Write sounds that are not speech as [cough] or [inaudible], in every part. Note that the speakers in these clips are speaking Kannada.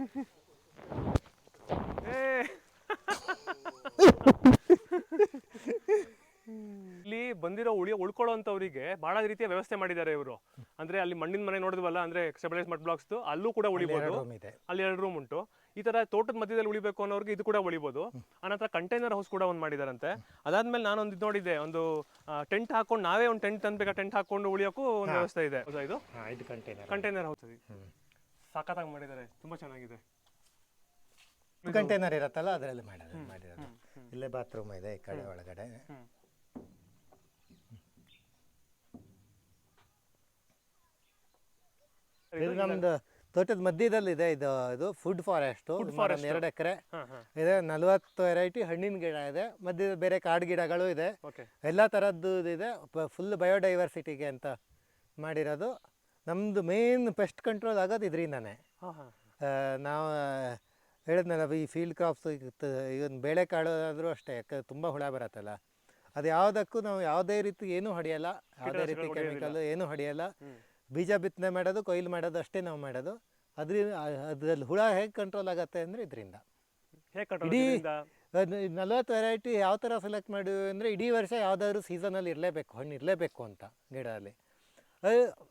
[laughs] ಇಲ್ಲಿ ಬಂದಿರೋ ಉಳಿ ಉಳ್ಕೊಳ್ಳೋಂಥವ್ರಿಗೆ ಬಹಳ ರೀತಿಯ ವ್ಯವಸ್ಥೆ ಮಾಡಿದ್ದಾರೆ ಇವರು. ಅಂದ್ರೆ ಅಲ್ಲಿ ಮಣ್ಣಿನ ಮನೆ ನೋಡಿದ್ವಲ್ಲ ಅಂದ್ರೆ ಸ್ಟೆಬಿಲೈಸ್ ಮಟ್ ಬ್ಲಾಕ್ಸ್ ಅಲ್ಲೂ ಕೂಡ ಉಳಿಬಹುದು ಅಲ್ಲಿ ಎರಡು ರೂಮ್ ಉಂಟು. ಈ ತರ ತೋಟದ ಮಧ್ಯದಲ್ಲಿ ಉಳಿಬೇಕು ಅನ್ನೋರ್ಗೆ ಇದು ಕೂಡ ಉಳಿಬಹುದು ಆನಂತರ ಕಂಟೈನರ್ ಹೌಸ್ ಕೂಡ ಒಂದು ಮಾಡಿದಾರಂತೆ. ಅದಾದ್ಮೇಲೆ ನಾನೊಂದು ಇದು ನೋಡಿದ್ದೆ ಒಂದು ಟೆಂಟ್ ಹಾಕೊಂಡು ನಾವೇ ಒಂದು ಟೆಂಟ್ ತಂದ್ಬೇಕು ಟೆಂಟ್ ಹಾಕೊಂಡು ಉಳಿಯೋಕು ಒಂದು ವ್ಯವಸ್ಥೆ ಇದೆ. ಇದು ಕಂಟೈನರ್ ಹೌಸ್ ಸಾಕತ್ತಾಗಿ ಮಾಡಿದ್ದಾರೆ ತುಂಬಾ ಚೆನ್ನಾಗಿದೆ. ಕಂಟೈನರ್ ಇರತ್ತಲ್ಲ ಅದರಲ್ಲಿ ಮಾಡೋದು ಮಾಡಿರೋದು. ಇಲ್ಲೇ ಬಾತ್ರೂಮ್ ಇದೆ ಈ ಕಡೆ ಒಳಗಡೆ. ಇದು ನಮ್ದು ತೋಟದ ಮಧ್ಯದಲ್ಲಿದೆ ಇದು ಇದು ಫುಡ್ ಫಾರೆಸ್ಟ್. ಎರಡು ಎಕರೆ. ಇದೆ ನಲ್ವತ್ತು ವೆರೈಟಿ ಹಣ್ಣಿನ ಗಿಡ ಇದೆ. ಮಧ್ಯದ ಬೇರೆ ಕಾಡು ಗಿಡಗಳು ಇದೆ. ಎಲ್ಲ ತರದ್ದು ಇದೆ ಫುಲ್ ಬಯೋಡೈವರ್ಸಿಟಿಗೆ ಅಂತ ಮಾಡಿರೋದು. ನಮ್ಮದು ಮೇನ್ ಪೆಸ್ಟ್ ಕಂಟ್ರೋಲ್ ಆಗೋದು ಇದರಿಂದನೇ. ನಾವು ಹೇಳಿದ್ನಲ್ಲ ಈ ಫೀಲ್ಡ್ ಕ್ರಾಪ್ಸ್ ಇವನ್ ಬೇಳೆಕಾಳು ಆದರೂ ಅಷ್ಟೇ ಯಾಕಂದ್ರೆ ತುಂಬ ಹುಳ ಬರತ್ತಲ್ಲ. ಅದು ಯಾವುದಕ್ಕೂ ನಾವು ಯಾವುದೇ ರೀತಿ ಏನೂ ಹೊಡೆಯಲ್ಲ ಯಾವುದೇ ರೀತಿ ಕೆಮಿಕಲ್ ಏನೂ ಹೊಡೆಯಲ್ಲ. ಬೀಜ ಬಿತ್ತನೆ ಮಾಡೋದು ಕೊಯ್ಲು ಮಾಡೋದು ಅಷ್ಟೇ ನಾವು ಮಾಡೋದು. ಅದ್ರಿಂದ ಅದ್ರಲ್ಲಿ ಹುಳ ಹೇಗೆ ಕಂಟ್ರೋಲ್ ಆಗತ್ತೆ ಅಂದರೆ ಇದರಿಂದ. ಇಡೀ? ನಲ್ವತ್ತು ವೆರೈಟಿ ಯಾವ ಥರ ಸೆಲೆಕ್ಟ್ ಮಾಡಿ ಅಂದರೆ ಇಡೀ ವರ್ಷ ಯಾವುದಾದ್ರು ಸೀಸನಲ್ಲಿ ಇರಲೇಬೇಕು ಹಣ್ಣು ಇರಲೇಬೇಕು ಅಂತ ಗಿಡದಲ್ಲಿ. ಅದು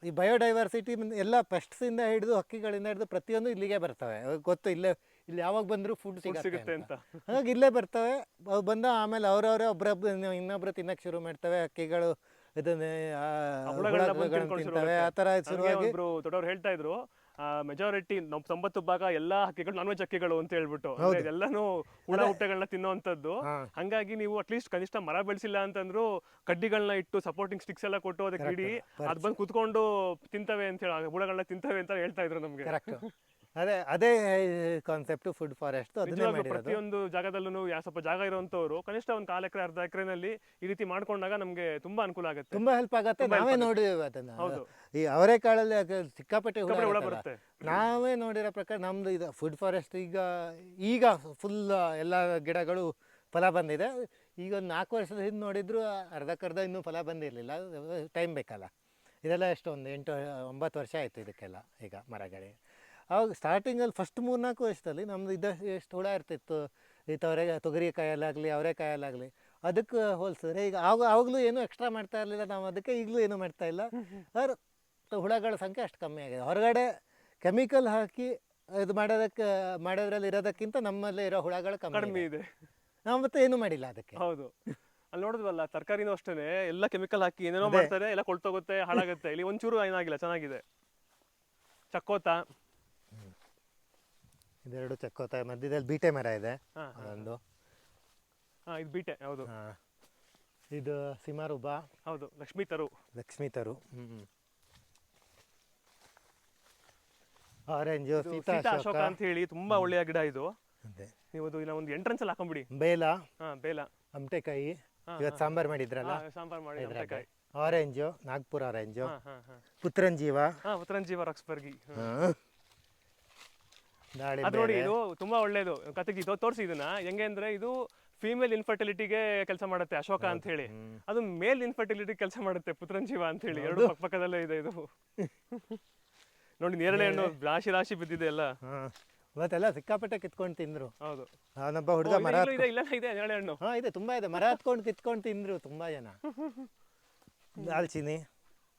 ಈ ಬಯೋಡೈವರ್ಸಿಟಿ ಎಲ್ಲ ಪೆಸ್ಟ್ಸಿಂದ ಹಿಡಿದು ಹಕ್ಕಿಗಳಿಂದ ಹಿಡಿದು ಪ್ರತಿಯೊಂದು ಇಲ್ಲಿಗೆ ಬರ್ತವೆ. ಗೊತ್ತು ಇಲ್ಲೇ ಇಲ್ಲಿ ಯಾವಾಗ ಬಂದರೂ ಫುಡ್ ಸಿಗುತ್ತೆ ಅಂತ. ಹಾಗಾಗಿ ಇಲ್ಲೇ ಬರ್ತವೆ. ಅವು ಬಂದ ಆಮೇಲೆ ಅವರವರೇ ಒಬ್ರೊಬ್ರು ಇನ್ನೊಬ್ರು ತಿನ್ನಕ್ಕೆ ಶುರು ಮಾಡ್ತವೆ. ಹಕ್ಕಿಗಳು ಇದನ್ನೇ ತಿಂತವೆ. ಆ ಥರ ಶುರುವಾಗಿ ಹೇಳ್ತಾ ಇದ್ರು ಮೆಜಾರಿಟಿ ತೊಂಬತ್ತು ಭಾಗ ಎಲ್ಲಾ ಹಕ್ಕಿಗಳು ನಾನ್ ವೆಜ್ ಹಕ್ಕಿಗಳು ಅಂತ ಹೇಳ್ಬಿಟ್ಟು. ಎಲ್ಲಾನು ಹುಳ ಹುಟ್ಟೆಗಳನ್ನ ತಿನ್ನುವಂತದ್ದು ಹಂಗಾಗಿ ನೀವು ಅಟ್ಲೀಸ್ಟ್ ಕನಿಷ್ಠ ಮರ ಬೆಳೆಸಿಲ್ಲ ಅಂತಂದ್ರು ಕಡ್ಡಿಗಳನ್ನ ಇಟ್ಟು ಸಪೋರ್ಟಿಂಗ್ ಸ್ಟಿಕ್ಸ್ ಎಲ್ಲ ಕೊಟ್ಟು ಅದಕ್ಕೆ ಇಡಿ. ಅದ್ ಬಂದು ಕುತ್ಕೊಂಡು ತಿಂತವೆ ಅಂತ ಹೇಳಿ ಹುಳಗಳನ್ನ ತಿಂತವೆ ಅಂತ ಹೇಳ್ತಾ ಇದ್ರು ನಮ್ಗೆ. ಅದೇ ಅದೇ ಕಾನ್ಸೆಪ್ಟ್ ಫುಡ್ ಫಾರೆಸ್ಟ್ ಅದನ್ನೇ ನಿಜವಾಗ್ಲೂ ಮಾಡಿರೋದು. ಪ್ರತಿಯೊಂದು ಜಾಗದಲ್ಲೂ ಯಾವ ಸ್ವಲ್ಪ ಜಾಗ ಇರುವಂತವ್ರು ಕನಿಷ್ಠ ಒಂದು ಕಾಲ ಎಕರೆ ಅರ್ಧ ಎಕರೆನಲ್ಲಿ ಈ ರೀತಿ ಮಾಡ್ಕೊಂಡಾಗ ನಮ್ಗೆ ತುಂಬಾ ಅನುಕೂಲ ಆಗುತ್ತೆ. ತುಂಬಾ ಹೆಲ್ಪ್ ಆಗುತ್ತೆ. ನಾವೇ ನೋಡಿದೀವಿ ಅದನ್ನ. ಹೌದು. ಈ ಅವರೆಕಾಳಲ್ಲಿ ಅದು ಸಿಕ್ಕಾಪಟ್ಟೆ ಹುಳ ಸಿಕ್ಕಾಪಟ್ಟೆ ಹುಳ ಇರುತ್ತಲ್ಲ. ಬರುತ್ತೆ. ನಾವೇ ನೋಡಿರೋ ಪ್ರಕಾರ ನಮ್ದು ಇದು ಫುಡ್ ಫಾರೆಸ್ಟ್ ಈಗ ಈಗ ಫುಲ್ ಎಲ್ಲ ಗಿಡಗಳು ಫಲ ಬಂದಿದೆ. ಈಗ ಒಂದು ನಾಲ್ಕು ವರ್ಷದ ಹಿಂದೆ ನೋಡಿದ್ರು ಅರ್ಧಕ್ಕರ್ಧ ಇನ್ನೂ ಫಲ ಬಂದಿರಲಿಲ್ಲ. ಟೈಮ್ ಬೇಕಲ್ಲ. ಇದೆಲ್ಲ ಎಷ್ಟು ಒಂದು ಎಂಟು ಒಂಬತ್ತು ವರ್ಷ ಆಯಿತು ಇದಕ್ಕೆಲ್ಲ ಈಗ ಮರಗಳಿಗೆ. ಅವಾಗ ಸ್ಟಾರ್ಟಿಂಗಲ್ಲಿ ಫಸ್ಟ್ ಮೂರ್ನಾಲ್ಕು ವರ್ಷದಲ್ಲಿ ನಮ್ದು ಇದ್ದ ಎಷ್ಟು ಹುಳ ಇರ್ತಿತ್ತು. ಈ ತೊರೆ ಕಾಯಲ್ಲಾಗಲಿ ಅವರೆಕಾಯಲ್ಲಾಗಲಿ. ಅದಕ್ಕೆ ಹೋಲಿಸಿದ್ರೆ ಈಗ ಆವಾಗ ಆವಾಗಲೂ ಏನೂ ಎಕ್ಸ್ಟ್ರಾ ಮಾಡ್ತಾ ಇರಲಿಲ್ಲ. ನಾವು ಅದಕ್ಕೆ ಈಗಲೂ ಏನೂ ಮಾಡ್ತಾ ಇಲ್ಲ. ಅವ್ರ ಹುಳಗಳ ಸಂಖ್ಯೆ ಅಷ್ಟು ಕಮ್ಮಿ ಆಗಿದೆ. ಹೊರಗಡೆ ಕೆಮಿಕಲ್ ಹಾಕಿ ಇದು ಮಾಡೋದಕ್ಕೆ ಮಾಡೋದ್ರಲ್ಲಿ ಇರೋದಕ್ಕಿಂತ ನಮ್ಮಲ್ಲಿ ಇರೋ ಹುಳಗಳು ಕಮ್ಮಿ ಕಡಿಮೆ ಇದೆ. ಇದೆ. ನಾವು ಮತ್ತೆ ಏನೂ ಮಾಡಿಲ್ಲ ಅದಕ್ಕೆ. ಹೌದು. ಅಲ್ಲಿ ನೋಡಿದ್ವಲ್ಲ ತರಕಾರಿನೂ ಅಷ್ಟೇ ಎಲ್ಲ ಕೆಮಿಕಲ್ ಹಾಕಿ ಏನೇನೋ ಮಾಡ್ತಾರೆ ಎಲ್ಲ ಕೊಳ್ತೋಗುತ್ತೆ ಹಾಳಾಗುತ್ತೆ. ಇಲ್ಲಿ ಒಂಚೂರು ಏನಾಗಿಲ್ಲ ಚೆನ್ನಾಗಿದೆ. ಚಕ್ಕೋತ. ಇದೆರಡು ಚಕ್ಕೋತ ಮಧ್ಯದಲ್ಲಿ ಬೀಟೆ ಮರ ಇದೆ. ಅದೊಂದು. ಹಾ ಇದು ಬೀಟೆ ಹೌದು. ಹಾ. ಇದು ಸಿಮಾರುಬ ಹೌದು ಲಕ್ಷ್ಮೀ ತರು. ಲಕ್ಷ್ಮೀ ತರು. ಆರೆಂಜು ಸೀತಾಶೋಕ ಅಶೋಕ ಅಶೋಕ. ಅಂತ ಹೇಳಿ ತುಂಬಾ ಒಳ್ಳೆಯ ಗಿಡ ಇದು. ಅದೇ. ನೀವು ಅದು ಇಲ್ಲ ಒಂದು ಎಂಟ್ರೆನ್ಸ್ ಅಲ್ಲಿ ಹಾಕೊಂಡ್ಬಿಡಿ ಬೇಲ. ಹಾ ಬೇಲ. ಅಮಟೆಕಾಯಿ ಇವತ್ತು ಸಾಂಬಾರ್ ಮಾಡಿದ್ರಲ್ಲ? ಸಾಂಬಾರ್ ಮಾಡಿ ಇದ್ರಾಗೆ. ಆರೆಂಜ್ ಆರೆಂಜು ನಾಗ್ಪುರ ಆರೆಂಜು ಹಾ ಹಾ ಹಾ. ಪುತ್ರಂಜೀವ. ಹಾ ಉತ್ತರಂಜೀವ ರಕ್ಸ್ಬರ್ಗಿ ಅದು ನೋಡಿ ಇದು ತುಂಬಾ ಒಳ್ಳೇದು. ಕತೆಗೆ ಇದು ತೋರಿಸಿ ಇದನ್ನ. ಹೆಂಗೆ ಅಂದ್ರೆ ಇದು ಫೀಮೇಲ್ ಇನ್ಫರ್ಟಿಲಿಟಿಗೆ ಕೆಲಸ ಮಾಡುತ್ತೆ ಅಶೋಕ ಅಂತ ಹೇಳಿ ಅದು ಮೇಲ್ ಇನ್ಫರ್ಟಿಲಿಟಿ ಕೆಲಸ ಮಾಡುತ್ತೆ ಪುತ್ರಂಜೀವ ಅಂತ ಹೇಳಿ ಎರಡು ಪಕ್ಕ ಪಕ್ಕದಲ್ಲೇ ಇದೆ ಇದು. ನೋಡಿ ನೇರಳೆ ಹಣ್ಣು ರಾಶಿ ರಾಶಿ ಬಿದ್ದಿದೆ ಎಲ್ಲ. ಇವತ್ತೆಲ್ಲ ಸಿಕ್ಕಾಪಟ್ಟೆ ಕಿತ್ಕೊಂಡು ತಿಂದ್ರು. ಹೌದು. ಅವನೊಬ್ಬ ಹುಡುಗ ಮರ ಇದೆ ಇಲ್ಲ ಇದೆ ನೇರಳೆ ಹಣ್ಣು. ಹಾ ಇದೆ ತುಂಬಾ ಇದೆ. ಮರ ಹತ್ಕೊಂಡು ಕಿತ್ಕೊಂಡು ತಿಂದ್ರು ತುಂಬಾ ಜನ. ದಾಲ್ಚಿನಿ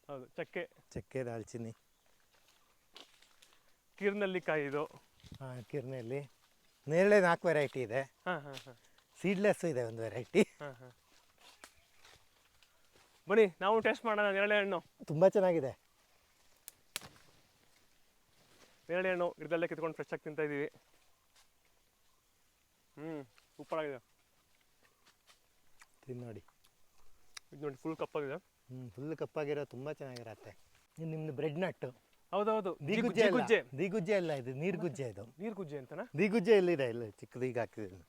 ಹೌದು ಚಕ್ಕೆ. ಚಕ್ಕೆ ದಾಲ್ಚಿನಿ ಕಿರ್ನಲ್ಲಿಕಾಯಿ ಇದು. ಹಾ ಕಿರ್ನೆಯಲ್ಲಿ. ನೇರಳೆ ನಾಲ್ಕು ವೆರೈಟಿ ಇದೆ. ಹಾಂ ಹಾಂ ಹಾಂ. ಸೀಡ್ಲೆಸ್ ಇದೆ ಒಂದು ವೆರೈಟಿ ಹಾಂ ಹಾಂ. ಬನ್ನಿ ನಾವು ಟೇಸ್ಟ್ ಮಾಡೋಣ ನೇರಳೆ ಹಣ್ಣು. ತುಂಬ ಚೆನ್ನಾಗಿದೆ. ನೇರಳೆ ಹಣ್ಣು ಗಿಡದಲ್ಲೇ ಕಿತ್ಕೊಂಡು ಫ್ರೆಶ್ ಆಗಿ ತಿಂತಾ ಇದ್ದೀವಿ. ಹ್ಮ್ ಸೂಪರ್ ಆಗಿದೆ. ನೋಡಿ. ಇದು ನೋಡಿ ಫುಲ್ ಕಪ್ಪಾಗಿದೆ ಹ್ಞೂ ಫುಲ್ ಕಪ್ಪಾಗಿರೋ ತುಂಬ ಚೆನ್ನಾಗಿರತ್ತೆ. ಇದು ನಿಮ್ದು ಬ್ರೆಡ್ ನಟ್ಟು ಹೌದೌದು. ನೀರ್ಗುಜ್ಜೆ ಅಲ್ಲ. ಗುಜ್ಜೆ. ನೀರ್ಗುಜ್ಜೆ ಅಲ್ಲ ಇದು ನೀರ್ಗುಜ್ಜೆ ಇದು ನೀರ್ ಗುಜ್ಜೆ ಅಂತನಾ? ನೀಗುಜ್ಜೆ ಎಲ್ಲಿದೆ ಇಲ್ಲ? ಚಿಕ್ಕದು ಈಗ ಹಾಕಿದ್ದೀನಿ.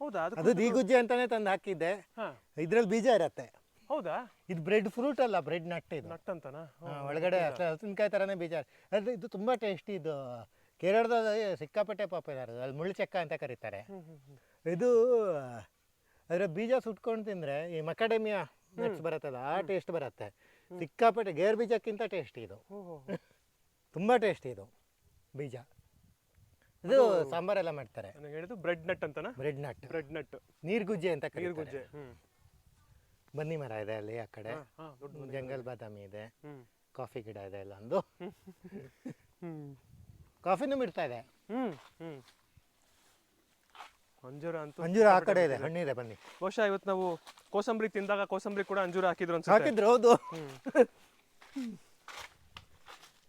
ಹೌದಾ? ಅದು ಅದು ನೀಗುಜ್ಜೆ ಅಂತಾನೆ ತಂದು ಹಾಕಿದ್ದೆ. ಹಾ. ಇದ್ರಲ್ಲಿ ಬೀಜ ಇರತ್ತೆ. ಹೌದಾ? ಇದು ಬ್ರೆಡ್ ಫ್ರೂಟ್ ಅಲ್ಲ ಬ್ರೆಡ್ ನಟ್ ಇದು. ನಟ್ ಅಂತನಾ? ಹಾ, ಒಳಗಡೆ ಅಷ್ಟೇ ಹಲಸಿನಕಾಯಿ ಥರನೇ ಬೀಜ ಅದು ಇದು ತುಂಬ ಟೇಸ್ಟಿ ಇದು. ಕೇರಳದ ಸಿಕ್ಕಾಪಟ್ಟೆ ಪಾಪ್ಯುಲರ್ ಅಲ್ಲಿ ಮುಳ್ಳು ಚೆಕ್ಕ ಅಂತ ಕರೀತಾರೆ. ಇದು ಅದರ ಬೀಜ ಸುಟ್ಕೊಂಡು ತಿಂದರೆ ಈ ಮಕಾಡೆಮಿಯಾ ನಟ್ಸ್ ಬರುತ್ತಲ್ಲ ಆ ಟೇಸ್ಟ್ ಬರುತ್ತೆ. ಸಿಕ್ಕಾಪಟ್ಟೆ ಗೇರ್ ಬೀಜಕ್ಕಿಂತ ಟೇಸ್ಟಿ ಇದು. ತುಂಬ ಟೇಸ್ಟಿ ಇದು ಬೀಜ. ಇದು ಸಾಂಬಾರೆಲ್ಲ ಮಾಡ್ತಾರೆ. ನನಗೆ ಹೇಳಿದ್ದು ಬ್ರೆಡ್ ನಟ್ ಅಂತನಾ? ಬ್ರೆಡ್ ನಟ್ ಬ್ರೆಡ್ ನಟ್ ನೀರ್ಗುಜ್ಜೆ ಅಂತ ಕರೀತಾರೆ. ನೀರ್ಗುಜ್ಜೆ ಹ್ಮ್. ಬನ್ನಿ ಮರ ಇದೆ ಅಲ್ಲಿ ಆ ಕಡೆ. ಹಾ, ಹಾ, ದೊಡ್ಡ ಜಂಗಲ್ ಬಾದಾಮಿ ಇದೆ. ಹ್ಮ್. ಕಾಫಿ ಗಿಡ ಇದೆ ಎಲ್ಲ ಒಂದು. ಹ್ಮ್. ಕಾಫಿನೂ ಬಿಡ್ತಾ ಇದೆ. ಹ್ಮ್ ಹ್ಮ್. ಅಂಜೂರ ಅಂತ ಅಂಜೂರ ಆ ಕಡೆ ಇದೆ ಹಣ್ಣಿದೆ. ಬನ್ನಿ. ಬಹುಶಃ ಇವತ್ತು ನಾವು ಕೋಸಂಬರಿ ತಿಂದಾಗ ಕೋಸಂಬರಿ ಕೂಡ ಅಂಜೂರ ಹಾಕಿದ್ರು ಅನ್ಸುತ್ತೆ. ಹಾಕಿದ್ರು ಹೌದು. [laughs]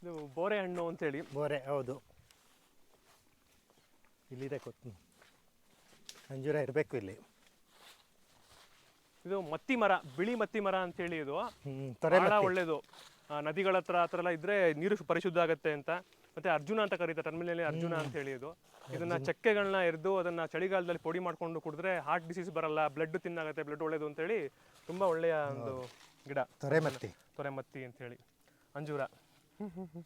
ಇದು ಬೋರೆ ಹಣ್ಣು ಅಂತೇಳಿ. ಬೋರೆ ಹೌದು. ಇಲ್ಲಿದೆ ಕೊತ್ತು ಅಂಜೂರ ಇರಬೇಕು ಇಲ್ಲಿ. ಇದು ಮತ್ತಿ ಮರ ಬಿಳಿ ಮತ್ತಿ ಮರ ಅಂತೇಳಿ ಇದು. ತೊರೆ ಬಹಳ ಮತ್ತಿ. ಒಳ್ಳೇದು. ಆ, ನದಿಗಳ ಹತ್ರ ಆ ಥರ ಎಲ್ಲ ಇದ್ರೆ ನೀರು ಶು- ಪರಿಶುದ್ಧ ಆಗುತ್ತೆ ಅಂತ. ಮತ್ತೆ ಅರ್ಜುನ ಅಂತ ಕರೀತಾರೆ ಟರ್ಮಿನಲ್ಲಿ ಅರ್ಜುನ ಅಂತ ಹೇಳಿ ಇದು. ಇದನ್ನ ಚಕ್ಕೆಗಳನ್ನ ಎರೆದು ಅದನ್ನ ಚಳಿಗಾಲದಲ್ಲಿ ಪೊಡಿ ಮಾಡ್ಕೊಂಡು ಕುಡಿದ್ರೆ ಹಾರ್ಟ್ ಡಿಸೀಸ್ ಬರಲ್ಲ ಬ್ಲಡ್ ತಿನ್ನಾಗತ್ತೆ ಬ್ಲಡ್ ಒಳ್ಳೇದು ಅಂತೇಳಿ ತುಂಬಾ ಒಳ್ಳೆಯ ಒಂದು ಗಿಡ. ತೊರೆ ಮತ್ತಿ. ತೊರೆಮತ್ತಿ ಅಂತ ಹೇಳಿ ಅಂಜೂರ. [laughs]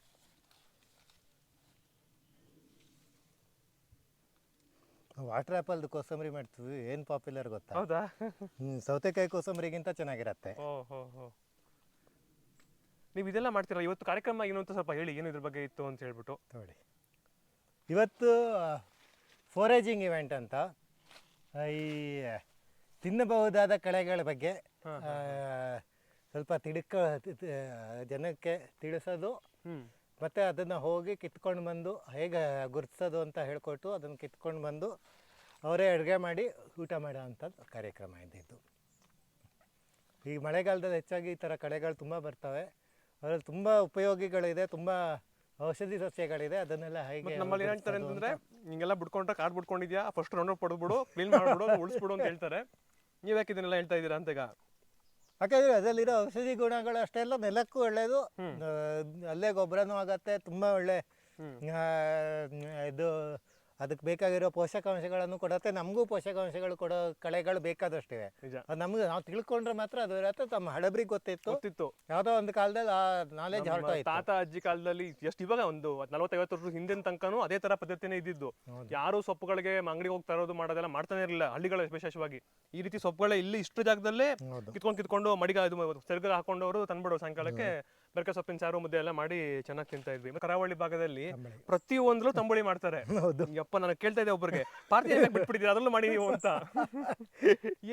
ವಾಟರ್ ಆ್ಯಪಲ್ದು ಕೋಸಂಬರಿ ಮಾಡ್ತೀವಿ ಏನು ಪಾಪ್ಯುಲರ್ ಗೊತ್ತಾ? ಹೌದಾ? [laughs] ಹ್ಮ್, ಸೌತೆಕಾಯಿ ಕೋಸಂಬರಿಗಿಂತ ಚೆನ್ನಾಗಿರತ್ತೆ. ಓ ಹೋ ಹೋ. ನೀವು ಇದೆಲ್ಲ ಮಾಡ್ತೀರಾ ಇವತ್ತು ಕಾರ್ಯಕ್ರಮ ಏನು ಅಂತ ಸ್ವಲ್ಪ ಹೇಳಿ ಏನು ಇದ್ರ ಬಗ್ಗೆ ಇತ್ತು ಅಂತ ಹೇಳ್ಬಿಟ್ಟು. ನೋಡಿ. ಇವತ್ತು ಫೋರೇಜಿಂಗ್ ಇವೆಂಟ್ ಅಂತ. ಆ, ಈ ತಿನ್ನಬಹುದಾದ ಕಳೆಗಳ ಬಗ್ಗೆ ಆ, ಸ್ವಲ್ಪ ತಿಡುಕ ಜನಕ್ಕೆ ತಿಳಿಸೋದು ಮತ್ತೆ ಅದನ್ನು ಹೋಗಿ ಕಿತ್ಕೊಂಡು ಬಂದು ಹೇಗೆ ಗುರ್ತಿಸೋದು ಅಂತ ಹೇಳ್ಕೊಟ್ಟು ಅದನ್ನು ಕಿತ್ಕೊಂಡು ಬಂದು ಅವರೇ ಅಡುಗೆ ಮಾಡಿ ಊಟ ಮಾಡೋ ಅಂಥದ್ದು ಕಾರ್ಯಕ್ರಮ ಇದ್ದಿದ್ದು. ಈ ಮಳೆಗಾಲದಲ್ಲಿ ಹೆಚ್ಚಾಗಿ ಈ ಥರ ಕಳೆಗಳು ತುಂಬ ಬರ್ತವೆ. ಅದರಲ್ಲಿ ತುಂಬ ಉಪಯೋಗಿಗಳಿದೆ ತುಂಬ ಔಷಧಿ ಸಸ್ಯಗಳಿದೆ ಅದನ್ನೆಲ್ಲ ಹೇಗೆ ನಮ್ಮಲ್ಲಿ ಹೇಳ್ತಾರೆ ಅಂತಂದ್ರೆ ಹಿಂಗೆಲ್ಲ ಬಿಡ್ಕೊಂಡ್ರೆ ಕಾಡ್ ಬಿಡ್ಕೊಂಡಿದ್ಯಾ ಫಸ್ಟ್ ರೌಂಡ್ ಪಡೆದ್ಬಿಡು ಕ್ಲೀನ್ ಮಾಡ್ಬಿಡು ಉಳಿಸ್ಬಿಡು ಅಂತ ಹೇಳ್ತಾರೆ. ನೀವು ಯಾಕೆ ಇದನ್ನೆಲ್ಲ ಹೇಳ್ತಾ ಇದ್ದೀರಾ ಅಂತ ಈಗ ಯಾಕಂದರೆ ಅದರಲ್ಲಿರೋ ಔಷಧಿ ಗುಣಗಳು ಅಷ್ಟೆಲ್ಲ ನೆಲಕ್ಕೂ ಒಳ್ಳೇದು ಅಲ್ಲೇ ಗೊಬ್ಬರನೂ ಆಗತ್ತೆ ತುಂಬಾ ಒಳ್ಳೆ ಇದು ಅದಕ್ಕೆ ಬೇಕಾಗಿರೋ ಪೋಷಕಾಂಶಗಳನ್ನು ಕೊಡತ್ತೆ ನಮಗೂ ಪೋಷಕಾಂಶಗಳು ಕೊಡೋ ಕಳೆಗಳು ಬೇಕಾದಷ್ಟಿವೆ. ಅದು ನಮ್ಗೆ ನಾವು ತಿಳ್ಕೊಂಡ್ರೆ ಮಾತ್ರ ಅದು ಇರತ್ತೆ ತಮ್ಮ ಹಳಬ್ರಿಗೆ ಗೊತ್ತಿತ್ತು. ಗೊತ್ತಿತ್ತು. ಯಾವುದೋ ಒಂದು ಕಾಲದಲ್ಲಿ ಆ ನಾಲೆಜ್ ಹೊರಟೋಯ್ತು. ತಾತ ಅಜ್ಜಿ ಕಾಲದಲ್ಲಿ ಎಷ್ಟು ಇವಾಗ ಒಂದು ನಲವತ್ತೈವತ್ತು ವರ್ಷ ಹಿಂದಿನ ತನಕನೂ ಅದೇ ತರ ಪದ್ಧತಿನೇ ಇದ್ದಿದ್ದು. ಯಾರು ಸೊಪ್ಪುಗಳಿಗೆ ಅಂಗಡಿಗೆ ಹೋಗಿ ತರೋದು ಮಾಡೋದೆಲ್ಲ ಮಾಡ್ತಾನೆ ಇರಲಿಲ್ಲ ಹಳ್ಳಿಗಳ ವಿಶೇಷವಾಗಿ. ಈ ರೀತಿ ಸೊಪ್ಪುಗಳ ಇಲ್ಲಿ ಇಷ್ಟು ಜಾಗದಲ್ಲೇ ಕಿತ್ಕೊಂಡು ಕಿತ್ಕೊಂಡು ಮಡಿಗ ಇದು ಸೆರಗ ಹಾಕೊಂಡವರು ತಂದ್ಬಿಡೋ ಸಾಯಂಕಾಲಕ್ಕೆ ಬೆರಕೆ ಸೊಪ್ಪಿನ ಸಾರು ಮುದ್ದೆ ಎಲ್ಲ ಮಾಡಿ ಚೆನ್ನಾಗಿ ತಿಂತಾ ಇದ್ವಿ. ಕರಾವಳಿ ಭಾಗದಲ್ಲಿ ತಂಬಳಿ. ಪ್ರತಿ ಒಂದ್ರಲ್ಲೂ ತಂಬುಳಿ ಮಾಡ್ತಾರೆ. [laughs] ಯಪ್ಪ ನನಗೆ ಕೇಳ್ತಾ ಇದ್ದೆ ಒಬ್ಬರಿಗೆ ಪಾರ್ಟಿ ಬಿಟ್ಬಿಟ್ಟಿದ್ದೀರಾ? ಅದ್ರಲ್ಲೂ ಮಾಡಿ ನೀವು ಅಂತ.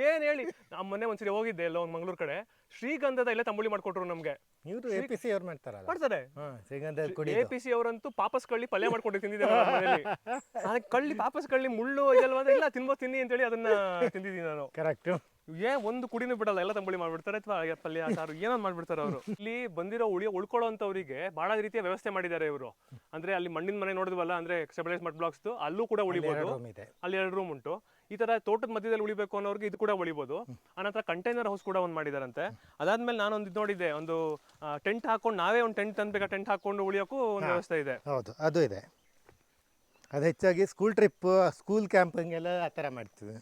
ಏನ್ ಹೇಳಿ? ನಮ್ಮ ಮೊನ್ನೆ ಒಂದ್ಸರಿ ಹೋಗಿದ್ದೆ ಎಲ್ಲೋ ಒಂದು ಮಂಗಳೂರು ಕಡೆ. ಶ್ರೀಗಂಧದ ಇಲ್ಲೇ ತಂಬುಳಿ ಮಾಡ್ಕೊಟ್ರು ನಮ್ಗೆ. ಮಾಡ್ತಾರೆ. ಎ ಪಿ ಸಿ ಅವರಂತೂ ಪಾಪಸ್ ಕಳ್ಳಿ ಪಲ್ಯ ಮಾಡ್ಕೊಂಡು ತಿಂದಿದ್ದಾರೆ ಕಳ್ಳಿ ಪಾಪಸ್ ಕಳ್ಳಿ ಮುಳ್ಳು ಇದೆಲ್ಲ ಇಲ್ಲ ತಿನ್ಬೋದು ತಿನ್ನಿ ಅಂತೇಳಿ ಅದನ್ನ ತಿಂದಿದ್ದೀನಿ ನಾನು. ಕರೆಕ್ಟು ಏ ಒಂದು ಕುಡಿನೂ ಬಿಡಲ್ಲ ಎಲ್ಲ ತಂಬುಳಿ ಮಾಡ್ಬಿಡ್ತಾರೆ ಅಥವಾ ಪಲ್ಯ ಸಾರು ಏನೋ ಮಾಡ್ಬಿಡ್ತಾರೆ ಅವರು. [laughs] ಇಲ್ಲಿ ಬಂದಿರೋ ಉಳಿ ಉಳ್ಕೊಳ್ಳೋಂಥವ್ರಿಗೆ ಬಹಳ ರೀತಿಯ ವ್ಯವಸ್ಥೆ ಮಾಡಿದ್ದಾರೆ ಇವರು. ಅಂದ್ರೆ ಅಲ್ಲಿ ಮಣ್ಣಿನ ಮನೆ ನೋಡಿದ್ವಲ್ಲ ಅಂದ್ರೆ ಸ್ಟೆಬಿಲೈಸ್ ಮಟ್ ಬ್ಲಾಕ್ಸ್ ಅಲ್ಲೂ ಕೂಡ ಉಳಿಬಹುದು ಅಲ್ಲಿ ಎರಡು ರೂಮ್ ಉಂಟು. ಈ ತರ ತೋಟದ ಮಧ್ಯದಲ್ಲಿ ಉಳಿಬೇಕು ಅನ್ನೋರಿಗೆ ಇದು ಕೂಡ ಉಳಿಬಹುದು ಆನಂತರ ಕಂಟೈನರ್ ಹೌಸ್ ಕೂಡ ಒಂದು ಮಾಡಿದಾರಂತೆ. ಅದಾದ್ಮೇಲೆ ನಾನು ಇದು ನೋಡಿದ್ದೆ ಒಂದು ಟೆಂಟ್ ಹಾಕೊಂಡು ನಾವೇ ಒಂದು ಟೆಂಟ್ ತಂದ್ಬೇಕು ಟೆಂಟ್ ಹಾಕೊಂಡು ಉಳಿಯೋಕ್ಕೂ ಒಂದು ವ್ಯವಸ್ಥೆ ಇದೆ. ಹೌದು ಅದು ಇದೆ. ಅದು ಹೆಚ್ಚಾಗಿ ಸ್ಕೂಲ್ ಟ್ರಿಪ್ ಸ್ಕೂಲ್ ಕ್ಯಾಂಪಿಂಗ್ ಎಲ್ಲ ಆ ಥರ ಮಾಡ್ತೀವಿ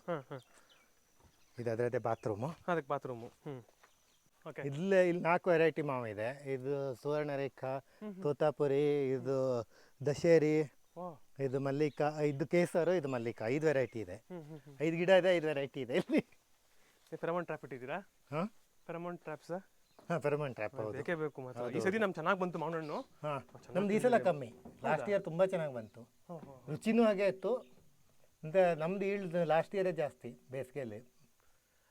ಇದು ಅದರದ್ದೇ ಬಾತ್ರೂಮು ಅದಕ್ಕೆ ಬಾತ್ರೂಮು ಓಕೆ ಇಲ್ಲೇ ಇಲ್ಲಿ ನಾಲ್ಕು ವೆರೈಟಿ ಮಾವು ಇದೆ. ಇದು ಸುವರ್ಣರೇಖಾ ತೋತಾಪುರಿ ಇದು ದಶೇರಿ ಓ. ಇದು ಮಲ್ಲಿಕ ಇದು ಕೇಸರು ಇದು ಮಲ್ಲಿಕ. ಐದು ವೆರೈಟಿ ಇದೆ. ಐದು ಗಿಡ ಇದೆ ಐದು ವೆರೈಟಿ ಇದೆ ಇಲ್ಲಿ. ಫೆರಮೋನ್ ಟ್ರಾಪ್ ಇಟ್ಟಿದ್ದೀರಾ? ಹಾಂ? ಫೆರಮೋನ್ ಟ್ರಾಪ್ಸ್ ಹಾಂ ಫೆರಮನ್ ಟ್ರ್ಯಾಪ್ ಹೌದು. ಬೇಕೇ ಬೇಕು ಮಾತ್ರ. ಈ ಸತಿ ನಮ್ಗೆ ಚೆನ್ನಾಗಿ ಬಂತು ಮಾವಿನ ಹಣ್ಣು ಹಾಂ ನಮ್ದು ಈ ಸಲ ಕಮ್ಮಿ. ಲಾಸ್ಟ್ ಇಯರ್ ತುಂಬ ಚೆನ್ನಾಗಿ ಬಂತು. ರುಚಿನೂ ಹಾಗೆ ಇತ್ತು. ಮತ್ತು ನಮ್ದು ಈಲ್ಡ್ ಲಾಸ್ಟ್ ಇಯರೇ ಜಾಸ್ತಿ ಬೇಸಿಗೆಯಲ್ಲಿ.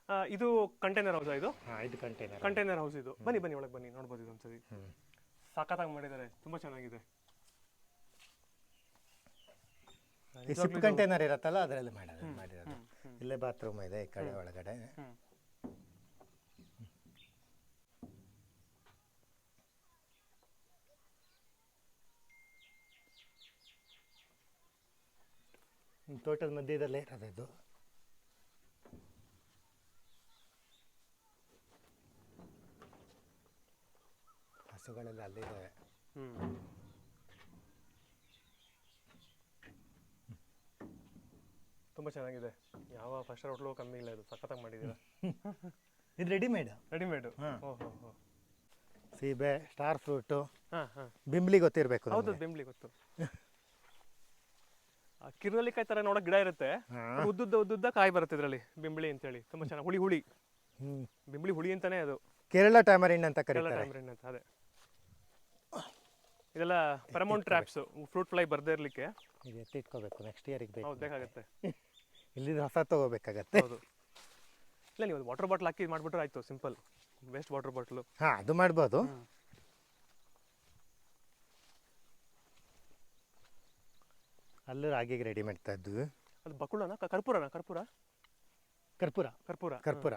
ಆ, ಇದು ಕಂಟೈನರ್ ಹೌಸ್ ಇದು? ಹಾಂ ಇದು ಕಂಟೈನರ್ ಕಂಟೈನರ್ ಹೌಸ್ ಇದು. ಬನ್ನಿ ಬನ್ನಿ ಒಳಗೆ ಬನ್ನಿ ನೋಡ್ಬೋದು ಇದು ಒಂದ್ಸರಿ ಸಖತ್ತಾಗಿ ಮಾಡಿದ್ದಾರೆ ತುಂಬಾ ಚೆನ್ನಾಗಿದೆ. ಈ ಕಂಟೈನರ್ ಇರತ್ತಲ್ಲ ಅದರಲ್ಲಿ ಮಾಡೋದು ಮಾಡಿರೋದು. ಇಲ್ಲೇ ಬಾತ್ರೂಮ್ ಇದೆ ಈ ಕಡೆ ಒಳಗಡೆ. ಹ್ಮ್. ಹ್ಮ್, ತೋಟದ ಮಧ್ಯದಲ್ಲೇ ಇರೋದು ಇದು. ಹಸುಗಳೆಲ್ಲ ಅಲ್ಲಿದ್ದಾವೆ ಹ್ಮ್. ತುಂಬಾ ಚೆನ್ನಾಗಿದೆ. ಯಾವ ಫಸ್ಟ್ ಹೋಟ್ಲು ಕಮ್ಮಿ ಇಲ್ಲ ಇದು ಸಖತ್ತಾಗಿ ಮಾಡಿದ್ದೀರಾ? [laughs] ಇದು ರೆಡಿಮೇಡ್. ರೆಡಿಮೇಡು. ಹಾ. ಓ ಹೋ ಹೋ ಸೀಬೆ ಸ್ಟಾರ್ ಫ್ರೂಟು ಹಾ ಹಾ. ಬಿಂಬ್ಲಿ ಗೊತ್ತಿರಬೇಕು ಹೌದು ಬೆಂಬ್ಲಿ ಗೊತ್ತು. ಆ ಕಿರುನಲ್ಲಿಕಾಯಿ ತರ ನೋಡಕ್ ಗಿಡ ಇರುತ್ತೆ ಹಾ. ಉದ್ದುದ್ದ ಉದ್ದುದ್ದ ಕಾಯಿ ಬರುತ್ತೆ ಇದರಲ್ಲಿ ಬಿಂಬಳಿ ಅಂತೇಳಿ. ತುಂಬಾ ಚೆನ್ನಾಗಿ ಹುಳಿ ಹುಳಿ. ಹ್ಞೂ ಬಿಂಬಳಿ ಹುಳಿ ಅಂತಾನೆ ಅದು. ಕೇರಳ ಟ್ಯಾಮರಿನ್ ಅಂತ ಕರೀತಾರೆ. ಟ್ಯಾಮ್ರಿನ್ ಅಂತ ಅದೇ. ಇದೆಲ್ಲ ಪರಮೌಂಟ್ ಟ್ರ್ಯಾಪ್ಸ್ ಫ್ರೂಟ್ ಫ್ಲೈ ಬರ್ದೇ ಇರ್ಲಿಕ್ಕೆ. ಇದು ಎತ್ತಿಟ್ಕೋಬೇಕು ನೆಕ್ಸ್ಟ್ ಇಯರಿಗೆ ಬೇಕು ಹೌದು ಬೇಕಾಗುತ್ತೆ. [laughs] ಇಲ್ಲಿ ಹೊಸ ತಗೋಬೇಕಾಗತ್ತೆ. ಹೌದು. ಇಲ್ಲ ನೀವು ವಾಟರ್ ಬಾಟ್ಲ್ ಹಾಕಿ ಮಾಡಿಬಿಟ್ರೆ ಆಯ್ತು ಸಿಂಪಲ್ ವೇಸ್ಟ್ ವಾಟರ್ ಬಾಟ್ಲು ಹಾಂ ಅದು ಮಾಡ್ಬೋದು. ಅಲ್ಲೂ ರಾಗಿಗೆ ರೆಡಿ ಮಾಡ್ತಾ ಇದ್ವಿ ಅದು ಬಕುಳನ ಕರ್ಪೂರನ ಕರ್ಪೂರ? ಕರ್ಪೂರ. ಕರ್ಪೂರ. ಕರ್ಪೂರ.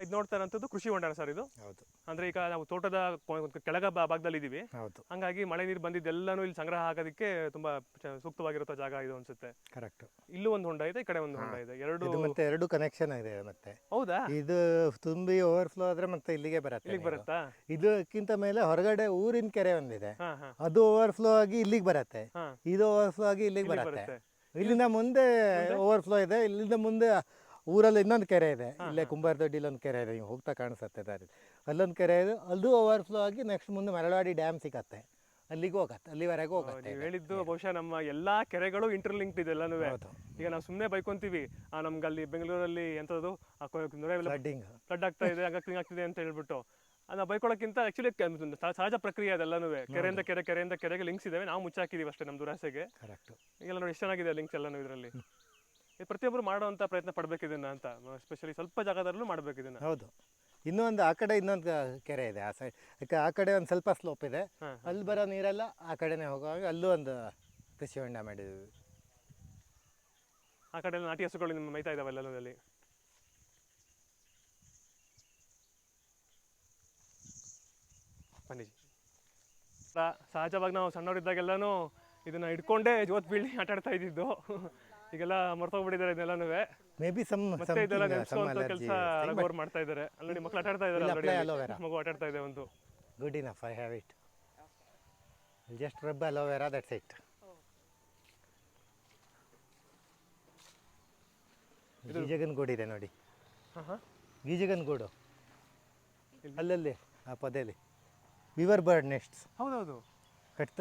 ಇದು ನೋಡ್ತಾ ಇರೋಂಥದ್ದು ಕೃಷಿ ಹೊಂಡ ಸರ್ ಇದು. ಹೌದು. ಅಂದ್ರೆ ಈಗ ನಾವು ತೋಟದ ಕೊ- ಕೆಳಗ ಭಾಗದಲ್ಲಿ ಇದೀವಿ. ಹೌದು. ಹಂಗಾಗಿ ಮಳೆ ನೀರು ಬಂದಿದ್ದೆಲ್ಲಾನು ಇಲ್ಲಿ ಸಂಗ್ರಹ ಆಗೋದಕ್ಕೆ ತುಂಬಾ ಚ- ಸೂಕ್ತವಾಗಿರೋ ಜಾಗ ಇದು ಅನ್ಸುತ್ತೆ. ಕರೆಕ್ಟ್. ಇಲ್ಲೂ ಒಂದು ಹೊಂಡ ಇದೆ ಈ ಕಡೆ ಒಂದು ಹೊಂಡ ಇದೆ. ಎರಡು ಇದು ಮತ್ತೆ ಎರಡು ಕನೆಕ್ಷನ್ ಇದೆ ಮತ್ತೆ. ಹೌದಾ? ಇದು ತುಂಬಿ ಓವರ್ ಫ್ಲೋ ಆದ್ರೆ ಮತ್ತೆ ಇಲ್ಲಿಗೆ ಬರುತ್ತೆ ಇಲ್ಲಿಗೆ ನೀರು. ಬರುತ್ತಾ? ಇದಕ್ಕಿಂತ ಮೇಲೆ ಹೊರಗಡೆ ಊರಿನ ಕೆರೆ ಒಂದಿದೆ. ಅದು ಓವರ್ ಫ್ಲೋ ಓವರ್ಫ್ಲೋ ಆಗಿ ಇಲ್ಲಿಗೆ ಬರುತ್ತೆ. ಇದು ಓವರ್ ಫ್ಲೋ ಆಗಿ ಇಲ್ಲಿಗೆ ಬರುತ್ತೆ. ಇಲ್ಲಿಂದ ಮುಂದೆ ಓವರ್ ಫ್ಲೋ ಇದೆ ಇಲ್ಲಿಂದ ಮುಂದೆ ಊರಲ್ಲಿ ಇನ್ನೊಂದು ಕೆರೆ ಇದೆ. ಇಲ್ಲೇ ಕುಂಬಾರದೊಡ್ಡಿಲಿ ಒಂದು ಕೆರೆ ಇದೆ. ನೀವು ಹೋಗ್ತಾ ಕಾಣಿಸುತ್ತೆ ದಾರಿ ಅಲ್ಲೊಂದು ಕೆರೆ ಇದೆ. ಅದು ಓವರ್ಫ್ಲೋ ಆಗಿ ನೆಕ್ಸ್ಟ್ ಮುಂದೆ ಮರಳವಾಡಿ ಡ್ಯಾಮ್ ಸಿಗತ್ತೆ. ಅಲ್ಲಿಗೂ ಹೋಗತ್ತೆ. ಅಲ್ಲಿವರೆಗೂ ಹೋಗತ್ತೆ ನೀವು ಹೇಳಿದ್ದು ಬಹುಶಃ ನಮ್ಮ ಎಲ್ಲಾ ಕೆರೆಗಳು ಇಂಟರ್ಲಿಂಕ್ಡ್ ಇದೆ ಎಲ್ಲಾನು ಹೌದು. ಈಗ ನಾವು ಸುಮ್ಮನೆ ಬೈಕೊಂತೀವಿ. ಆ ನಮ್ಗೆ ಅಲ್ಲಿ ಬೆಂಗಳೂರಲ್ಲಿ ಎಂಥದ್ದು ಫ್ಲಡ್ಡಿಂಗ್ ಫ್ಲಡ್ ಆಗ್ತಾ ಇದೆ ಕ್ಲೀನ್ ಆಗ್ತಿದೆ ಅಂತ ಹೇಳ್ಬಿಟ್ಟು. ನಾವು ಬೈಕೊಳ್ಳೋಕ್ಕಿಂತ ಆಕ್ಚುಲಿ ಸಹಜ ಪ್ರಕ್ರಿಯೆ ಅದೆಲ್ಲನೂ ಕೆರೆಯಿಂದ ಕೆರೆ ಕೆರೆಯಿಂದ ಕೆರೆಗೆ ಲಿಂಕ್ಸ್ ಇದಾವೆ. ನಾವು ಮುಚ್ಚಾಕಿದೀವಿ ಅಷ್ಟೇ ನಮ್ಮ ದುರಾಸೆಗೆ. ಕರೆಕ್ಟ್ ಈಗೆಲ್ಲ ನೋಡಿ ಎಷ್ಟು ಚೆನ್ನಾಗಿದೆ ಲಿಂಕ್ಸ್ ಎಲ್ಲನೂ ಇದರಲ್ಲಿ. ಪ್ರತಿಯೊಬ್ಬರು ಮಾಡುವಂತ ಪ್ರಯತ್ನ ಪಡ್ಬೇಕು ಇದನ್ನ ಅಂತ ಎಸ್ಪೆಷಲಿ ಸ್ವಲ್ಪ ಜಾಗದಲ್ಲೂ ಮಾಡಬೇಕು ಇದನ್ನ ಹೌದು. ಇನ್ನೊಂದು ಆ ಕಡೆ ಇನ್ನೊಂದು ಕೆರೆ ಇದೆ. ಆ ಸೈಡ್ ಯಾಕೆ ಆ ಕಡೆ ಒಂದು ಸ್ವಲ್ಪ ಸ್ಲೋಪ್ ಇದೆ. ಅಲ್ಲಿ ಬರೋ ನೀರೆಲ್ಲ ಆ ಕಡೆನೇ ಹೋಗುವಾಗ ಅಲ್ಲೂ ಒಂದು ಕೃಷಿ ಹೊಂಡ ಮಾಡಿದ್ವಿ. ಆ ಕಡೆ ನಾಟಿ ಹಸುಗಳು ನಿಮ್ಮ ಮೈತಾ ಇದಾವೆ ಎಲ್ಲದಲ್ಲಿ ಬನ್ನಿ. ಸಹಜವಾಗಿ ನಾವು ಸಣ್ಣವರಿದ್ದಾಗೆಲ್ಲನೂ ಇದನ್ನ ಇಟ್ಕೊಂಡೇ ಜೋತ್ ಬೀಳಿ ಆಟಾಡ್ತಾ ಇದ್ದಿದ್ದು. ಈಗೆಲ್ಲ ಮರ್ತೋಗ್ಬಿಟ್ಟಿದ್ದಾರೆ ಇದೆಲ್ಲನೂ ಮೇ ಬಿ ಸಮ್ ಮತ್ತೆ ಇದೆಲ್ಲ ನೆನ್ಸ್ಕೊಂತ ಕೆಲಸ ರಘುವರ್ ಮಾಡ್ತಾ ಇದ್ದಾರೆ ಅಲ್ಲಿ ಮಕ್ಕಳು ಆಟ ಆಡ್ತಾ ಇದ್ದಾರೆ. ಮಗು ಆಟ ಆಡ್ತಾ ಇದೆ ಒಂದು good enough I have it just rub aloe vera that's it ಗೀಜಗನ್ ಗೂಡು ಇದೆ ನೋಡಿ ಗೀಜಗನ್ ಗೂಡು ಅಲ್ಲಲ್ಲಿ ಆ ಪೊದೆಯಲ್ಲಿ ವಿವರ್ ಬರ್ಡ್ ನೆಸ್ಟ್ಸ್ ಹೌದೌದು ಕಟ್ತ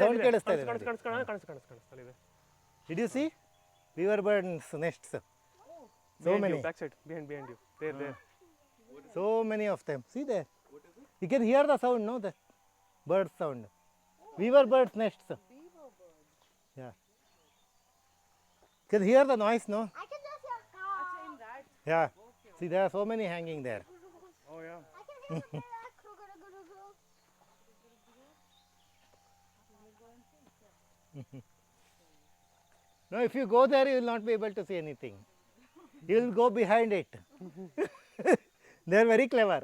ಸೌಂಡ್ ಕೇಳಿಸ್ತಾ ಇದೆ weaver birds nests. So behind many. You, backside, behind, behind you. There, ah. there. So many of them. See there. You can hear the sound, no? The bird sound. Oh, weaver birds nests. Beaver birds. Yeah. You can hear the noise, no? I can just hear cow. Yeah. Okay. See, there are so many hanging there. Oh yeah. I can hear the [laughs] [laughs] No, if you go there, you will not be able to see anything. You will go behind it. they are very clever.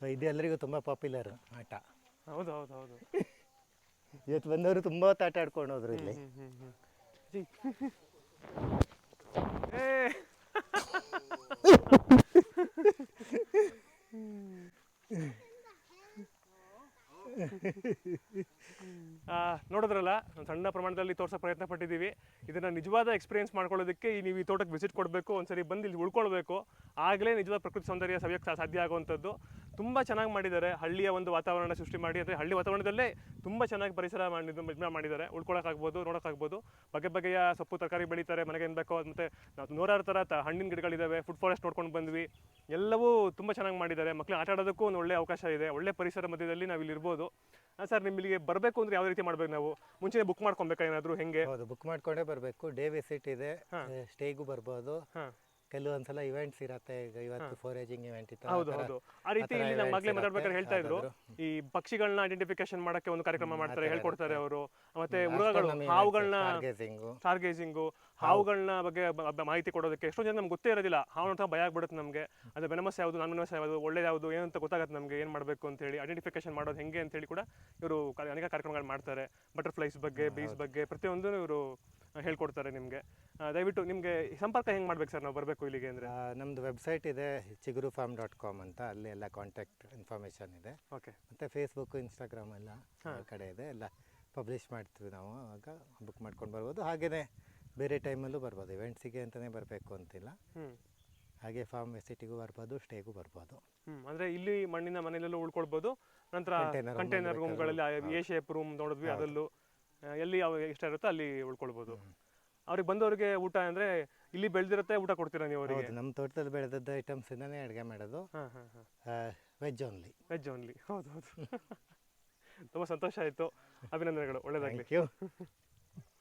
So, ಇದು ಎಲ್ಲರಿಗೂ ತುಂಬ ಪಾಪ್ಯುಲರ್ ಆಟ ಹೌದು ಹೌದು ಹೌದು ಇವತ್ತು ಬಂದವರು ತುಂಬ ಹೊತ್ತು ಆಟ ಆಡ್ಕೊಂಡು ಹೋದ್ರು ಇಲ್ಲಿ. ಏ. ಆ, ನೋಡಿದ್ರಲ್ಲ ಸಣ್ಣ ಪ್ರಮಾಣದಲ್ಲಿ ತೋರಿಸೋ ಪ್ರಯತ್ನ ಪಟ್ಟಿದ್ದೀವಿ. ಇದನ್ನು ನಿಜವಾದ ಎಕ್ಸ್ಪೀರಿಯನ್ಸ್ ಮಾಡ್ಕೊಳ್ಳೋದಕ್ಕೆ ಈ ನೀವು ಈ ತೋಟಕ್ಕೆ ವಿಸಿಟ್ ಕೊಡಬೇಕು, ಒಂದ್ಸರಿ ಬಂದು ಇಲ್ಲಿ ಉಳ್ಕೊಳ್ಬೇಕು. ಆಗಲೇ ನಿಜವಾದ ಪ್ರಕೃತಿ ಸೌಂದರ್ಯ ಸವಿಯಕ್ಕೆ ಸಾಧ್ಯ ಆಗುವಂಥದ್ದು. ತುಂಬ ಚೆನ್ನಾಗಿ ಮಾಡಿದ್ದಾರೆ. ಹಳ್ಳಿಯ ಒಂದು ವಾತಾವರಣ ಸೃಷ್ಟಿ ಮಾಡಿ ಅಂದರೆ ಹಳ್ಳಿ ವಾತಾವರಣದಲ್ಲೇ ತುಂಬ ಚೆನ್ನಾಗಿ ಪರಿಸರ ನಿರ್ಮಾಣ ಮಾಡಿದ್ದಾರೆ. ಉಳ್ಕೊಳ್ಳೋಕ್ಕಾಗ್ಬೋದು ನೋಡೋಕ್ಕಾಗ್ಬೋದು ಬಗೆ ಬಗೆಯ ಸೊಪ್ಪು, ತರಕಾರಿ ಬೆಳೀತಾರೆ ಮನೆಗೆ ಏನು ಬೇಕೋ ಮತ್ತು ನೂರಾರು ಥರ ಹಣ್ಣಿನ ಗಿಡಗಳಿದ್ದಾವೆ ಫುಡ್ ಫಾರೆಸ್ಟ್ ನೋಡ್ಕೊಂಡು ಬಂದ್ವಿ. ಎಲ್ಲವೂ ತುಂಬ ಚೆನ್ನಾಗಿ ಮಾಡಿದ್ದಾರೆ. ಮಕ್ಕಳು ಆಟ ಆಡೋದಕ್ಕೂ ಒಂದು ಒಳ್ಳೆ ಅವಕಾಶ ಇದೆ. ಒಳ್ಳೆ ಪರಿಸರ ಮಧ್ಯದಲ್ಲಿ ನಾವು ಇಲ್ಲಿ ಇರ್ಬೋದು. ಸರ್ ನಿಮಗೆ ಬರಬೇಕು ಅಂದರೆ ಯಾವ ರೀತಿ ಮಾಡ್ಬೇಕು ನಾವು? ಮುಂಚೆ ಬುಕ್ ಮಾಡ್ಕೊಬೇಕಾ ಏನಾದರೂ? ಹೆಂಗೆ? ಹೌದು ಬುಕ್ ಮಾಡ್ಕೊಂಡೇ ಬರಬೇಕು. ಡೇ ವಿಸಿಟ್ ಇದೆ. ಸ್ಟೇಗೂ ಬರ್ಬೋದು. ಹಾಂ ಕೆಲವೊಂದ್ಸಲ ಇವೆಂಟ್ಸ್ ಇರತ್ತೆ. ಈಗ ಇವತ್ತು ಫೋರೇಜಿಂಗ್ ಇವೆಂಟ್ ಇತ್ತು ಹೌದು ಹೌದು. ಆ ರೀತಿ ಇಲ್ಲಿ ನಮ್ಮ ಮಾತಾಡ್ಬೇಕಾದ್ರೆ ಹೇಳ್ತಾ ಇದ್ರು. ಈ ಪಕ್ಷಿಗಳನ್ನ ಐಡೆಂಟಿಫಿಕೇಶನ್ ಮಾಡಕ್ಕೆ ಒಂದು ಕಾರ್ಯಕ್ರಮ ಮಾಡ್ತಾರೆ ಹೇಳ್ಕೊಡ್ತಾರೆ ಅವರು. ಮತ್ತೆ ಮೃಗಗಳು ಹಾವುಗಳನ್ನ ಸ್ಟಾರ್ಗೇಜಿಂಗು ಹಾವುಗಳನ್ನ ಬಗ್ಗೆ ಬ- ಬ- ಮಾಹಿತಿ ಕೊಡೋದಕ್ಕೆ ಎಷ್ಟೋ ಜನ ನಮ್ಗೆ ಗೊತ್ತೇ ಇರೋದಿಲ್ಲ. ಹಾವು ಅಂತ ಭಯ ಆಗ್ಬಿಡುತ್ತೆ ನಮಗೆ. ಅದು ಬೆನಮಸ್ ಯಾವುದು ನಾನ್ ಬೆನಮಸ್ ಯಾವುದು ಒಳ್ಳೇದು ಯಾವುದು ಏನು ಅಂತ ಗೊತ್ತಾಗುತ್ತೆ ನಮಗೆ ಏನು ಮಾಡಬೇಕು ಅಂತ ಹೇಳಿ. ಐಡೆಂಟಿಫಿಕೇಶನ್ ಮಾಡೋದು ಹೆಂಗೆ ಅಂತ ಹೇಳಿ ಕೂಡ ಇವರು ಅನೇಕ ಕಾರ್ಯಕ್ರಮಗಳು ಮಾಡ್ತಾರೆ. ಬಟರ್ಫ್ಲೈಸ್ ಬಗ್ಗೆ ಬೀಸ್ ಬಗ್ಗೆ ಪ್ರತಿಯೊಂದು ಇವರು ಹೇಳ್ಕೊಡ್ತಾರೆ ನಿಮಗೆ. ದಯವಿಟ್ಟು ನಿಮಗೆ ಸಂಪರ್ಕ ಹೆಂಗೆ ಮಾಡ್ಬೇಕು ಸರ್ ನಾವು ಬರಬೇಕು ಇಲ್ಲಿಗೆ ಅಂದರೆ? ನಮ್ಮದು ವೆಬ್ಸೈಟ್ ಇದೆ ಚಿಗುರು ಫಾರ್ಮ್ ಡಾಟ್ ಕಾಮ್ ಅಂತ ಅಲ್ಲಿ ಎಲ್ಲ ಕಾಂಟ್ಯಾಕ್ಟ್ ಇನ್ಫಾರ್ಮೇಷನ್ ಇದೆ. ಓಕೆ. ಮತ್ತು ಫೇಸ್ಬುಕ್ ಇನ್ಸ್ಟಾಗ್ರಾಮ್ ಎಲ್ಲ ಕಡೆ ಇದೆ ಎಲ್ಲ ಪಬ್ಲಿಷ್ ಮಾಡ್ತೀವಿ ನಾವು ಆಗ ಬುಕ್ ಮಾಡ್ಕೊಂಡು ಬರ್ಬೋದು. ಹಾಗೆಯೇ ಬೇರೆ ಟೈಮಲ್ಲೂ ಬರ್ಬೋದು ಇವೆಂಟ್ಸಿಗೆ ಅಂತಲೇ ಬರಬೇಕು ಅಂತಿಲ್ಲ. ಹಾಗೆ ಫಾರ್ಮ್ ವೆಸಿಟಿಗೂ ಬರ್ಬೋದು ಸ್ಟೇಗೂ ಬರ್ಬೋದು. ಹ್ಞೂ ಅಂದ್ರೆ ಇಲ್ಲಿ ಮಣ್ಣಿನ ಮನೆಯಲ್ಲೂ ಉಳ್ಕೊಳ್ಬೋದು ನಂತರ ಕಂಟೈನರ್. ರೂಮ್ಗಳಲ್ಲಿ ಎ ಶೇಪ್ ರೂಮ್ ನೋಡಿದ್ವಿ ಅದರಲ್ಲೂ ಎಲ್ಲಿ ಅವಾಗ ಇಷ್ಟ ಇರುತ್ತೋ ಅಲ್ಲಿ ಉಳ್ಕೊಳ್ಬೋದು. ಅವ್ರಿಗೆ ಬಂದವರಿಗೆ ಊಟ ಅಂದ್ರೆ ಇಲ್ಲಿ ಬೆಳೆದಿರುತ್ತೆ ಊಟ ಕೊಡ್ತೀರಾ ನೀವು ಅವರಿಗೆ? ಹೌದು ನಮ್ಮ ತೋಟದಲ್ಲಿ ಬೆಳೆದದ್ದು ಐಟಮ್ಸಿಂದನೇ ಅಡುಗೆ ಮಾಡೋದು. ಹಾಂ ಹಾಂ ಹಾಂ. ವೆಜ್ ಓನ್ಲಿ ವೆಜ್ ಓನ್ಲಿ ಹೌದು ಹೌದು. [laughs] ತುಂಬ ಸಂತೋಷ ಆಯಿತು. ಅಭಿನಂದನೆಗಳು. ಯು [laughs]